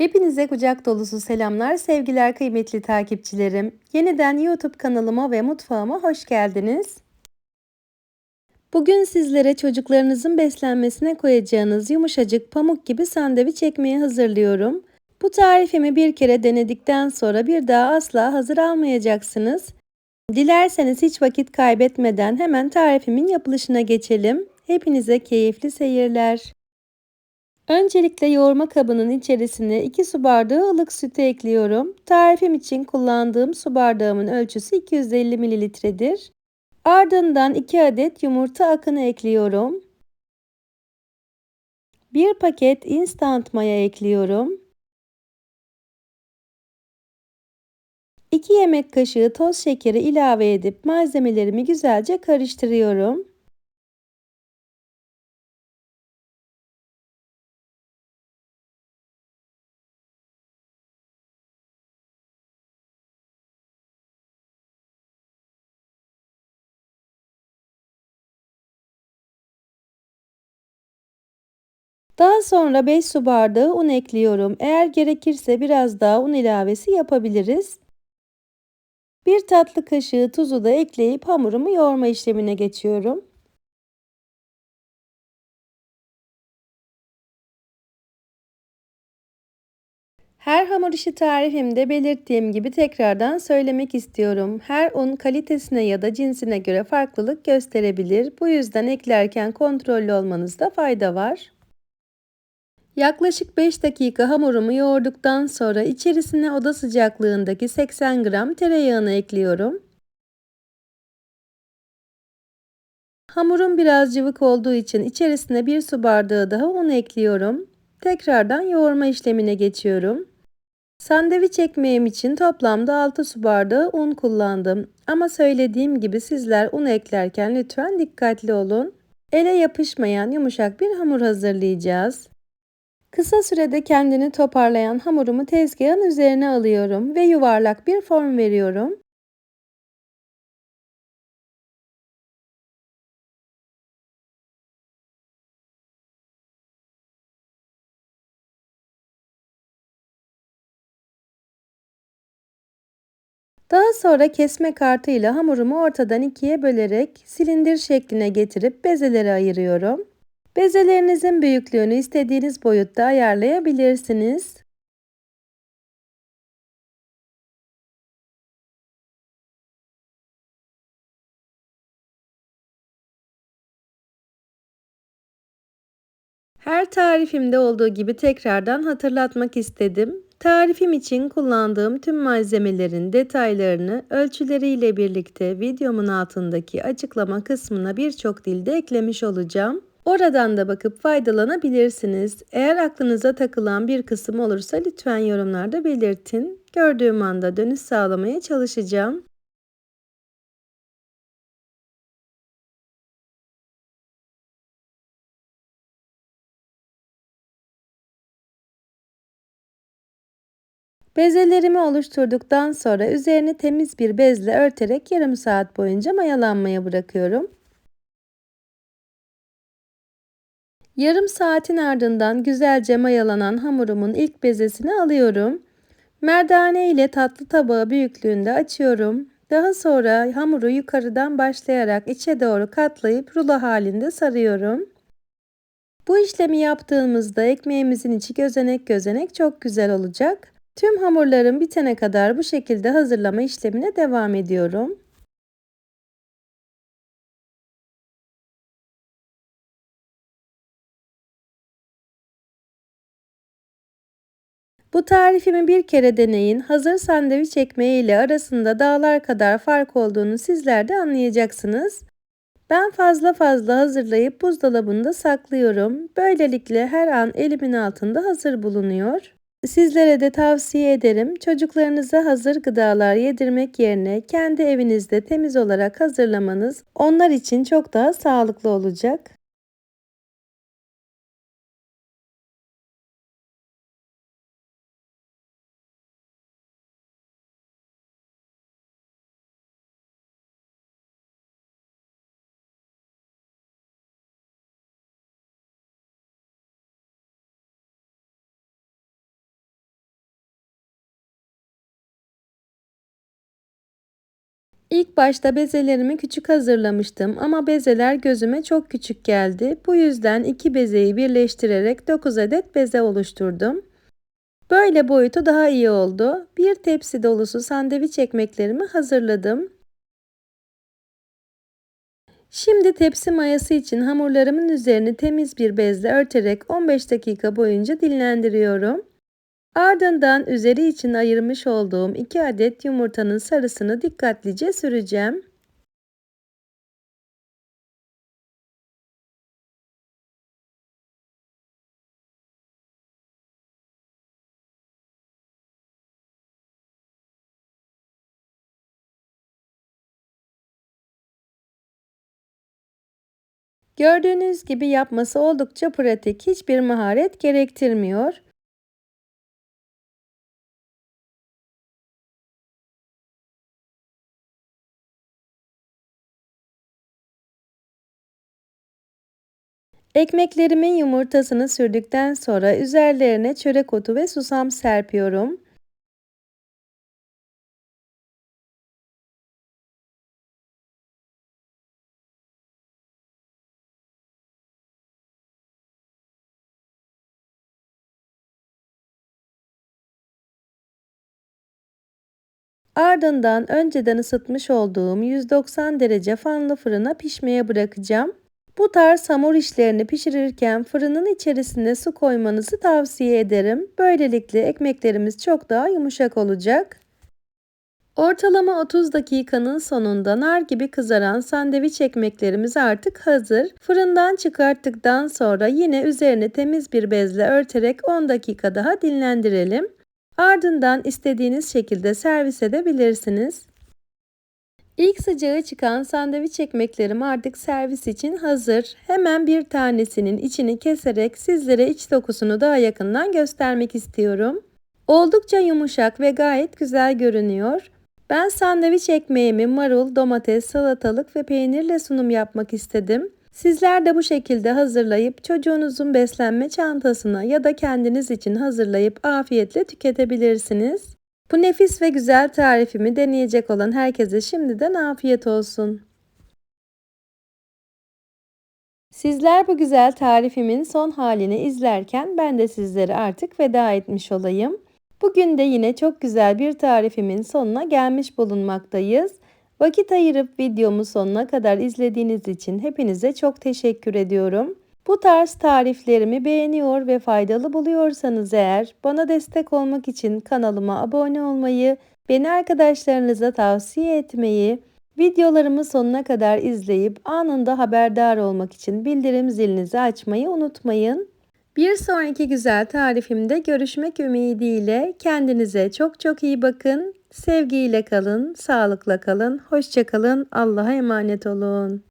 Hepinize kucak dolusu selamlar, sevgiler kıymetli takipçilerim. Yeniden YouTube kanalıma ve mutfağıma hoş geldiniz. Bugün sizlere çocuklarınızın beslenmesine koyacağınız yumuşacık pamuk gibi sandviç ekmeği hazırlıyorum. Bu tarifimi bir kere denedikten sonra bir daha asla hazır almayacaksınız. Dilerseniz hiç vakit kaybetmeden hemen tarifimin yapılışına geçelim. Hepinize keyifli seyirler. Öncelikle yoğurma kabının içerisine 2 su bardağı ılık sütü ekliyorum. Tarifim için kullandığım su bardağımın ölçüsü 250 mililitredir. Ardından 2 adet yumurta akını ekliyorum. 1 paket instant maya ekliyorum. 2 yemek kaşığı toz şekeri ilave edip malzemelerimi güzelce karıştırıyorum. Daha sonra 5 su bardağı un ekliyorum. Eğer gerekirse biraz daha un ilavesi yapabiliriz. Bir tatlı kaşığı tuzu da ekleyip hamurumu yoğurma işlemine geçiyorum. Her hamur işi tarifimde belirttiğim gibi tekrardan söylemek istiyorum. Her un kalitesine ya da cinsine göre farklılık gösterebilir. Bu yüzden eklerken kontrollü olmanızda fayda var. Yaklaşık 5 dakika hamurumu yoğurduktan sonra içerisine oda sıcaklığındaki 80 gram tereyağını ekliyorum. Hamurum biraz cıvık olduğu için içerisine bir su bardağı daha un ekliyorum. Tekrardan yoğurma işlemine geçiyorum. Sandviç ekmeğim için toplamda 6 su bardağı un kullandım. Ama söylediğim gibi sizler un eklerken lütfen dikkatli olun. Ele yapışmayan yumuşak bir hamur hazırlayacağız. Kısa sürede kendini toparlayan hamurumu tezgahın üzerine alıyorum ve yuvarlak bir form veriyorum. Daha sonra kesme kartıyla hamurumu ortadan ikiye bölerek silindir şekline getirip bezelere ayırıyorum. Bezelerinizin büyüklüğünü istediğiniz boyutta ayarlayabilirsiniz. Her tarifimde olduğu gibi tekrardan hatırlatmak istedim. Tarifim için kullandığım tüm malzemelerin detaylarını ölçüleriyle birlikte videomun altındaki açıklama kısmına birçok dilde eklemiş olacağım. Oradan da bakıp faydalanabilirsiniz. Eğer aklınıza takılan bir kısım olursa lütfen yorumlarda belirtin. Gördüğüm anda dönüş sağlamaya çalışacağım. Bezelerimi oluşturduktan sonra üzerini temiz bir bezle örterek yarım saat boyunca mayalanmaya bırakıyorum. Yarım saatin ardından güzelce mayalanan hamurumun ilk bezesini alıyorum. Merdane ile tatlı tabağı büyüklüğünde açıyorum. Daha sonra hamuru yukarıdan başlayarak içe doğru katlayıp rulo halinde sarıyorum. Bu işlemi yaptığımızda ekmeğimizin içi gözenek gözenek çok güzel olacak. Tüm hamurlarım bitene kadar bu şekilde hazırlama işlemine devam ediyorum. Bu tarifimi bir kere deneyin. Hazır sandviç ekmeği ile arasında dağlar kadar fark olduğunu sizler de anlayacaksınız. Ben fazla fazla hazırlayıp buzdolabında saklıyorum. Böylelikle her an elimin altında hazır bulunuyor. Sizlere de tavsiye ederim. Çocuklarınıza hazır gıdalar yedirmek yerine kendi evinizde temiz olarak hazırlamanız onlar için çok daha sağlıklı olacak. İlk başta bezelerimi küçük hazırlamıştım ama bezeler gözüme çok küçük geldi. Bu yüzden iki bezeyi birleştirerek 9 adet beze oluşturdum. Böyle boyutu daha iyi oldu. Bir tepsi dolusu sandviç ekmeklerimi hazırladım. Şimdi tepsi mayası için hamurlarımın üzerini temiz bir bezle örterek 15 dakika boyunca dinlendiriyorum. Ardından üzeri için ayırmış olduğum 2 adet yumurtanın sarısını dikkatlice süreceğim. Gördüğünüz gibi yapması oldukça pratik, hiçbir maharet gerektirmiyor. Ekmeklerimin yumurtasını sürdükten sonra üzerlerine çörek otu ve susam serpiyorum. Ardından önceden ısıtmış olduğum 190 derece fanlı fırına pişmeye bırakacağım. Bu tarz hamur işlerini pişirirken fırının içerisine su koymanızı tavsiye ederim. Böylelikle ekmeklerimiz çok daha yumuşak olacak. Ortalama 30 dakikanın sonunda nar gibi kızaran sandviç ekmeklerimiz artık hazır. Fırından çıkarttıktan sonra yine üzerine temiz bir bezle örterek 10 dakika daha dinlendirelim. Ardından istediğiniz şekilde servis edebilirsiniz. İlk sıcağı çıkan sandviç ekmeklerim artık servis için hazır. Hemen bir tanesinin içini keserek sizlere iç dokusunu daha yakından göstermek istiyorum. Oldukça yumuşak ve gayet güzel görünüyor. Ben sandviç ekmeğimi marul, domates, salatalık ve peynirle sunum yapmak istedim. Sizler de bu şekilde hazırlayıp çocuğunuzun beslenme çantasına ya da kendiniz için hazırlayıp afiyetle tüketebilirsiniz. Bu nefis ve güzel tarifimi deneyecek olan herkese şimdiden afiyet olsun. Sizler bu güzel tarifimin son halini izlerken ben de sizlere artık veda etmiş olayım. Bugün de yine çok güzel bir tarifimin sonuna gelmiş bulunmaktayız. Vakit ayırıp videomu sonuna kadar izlediğiniz için hepinize çok teşekkür ediyorum. Bu tarz tariflerimi beğeniyor ve faydalı buluyorsanız eğer bana destek olmak için kanalıma abone olmayı, beni arkadaşlarınıza tavsiye etmeyi, videolarımı sonuna kadar izleyip anında haberdar olmak için bildirim zilinizi açmayı unutmayın. Bir sonraki güzel tarifimde görüşmek ümidiyle kendinize çok çok iyi bakın. Sevgiyle kalın, sağlıkla kalın, hoşça kalın, Allah'a emanet olun.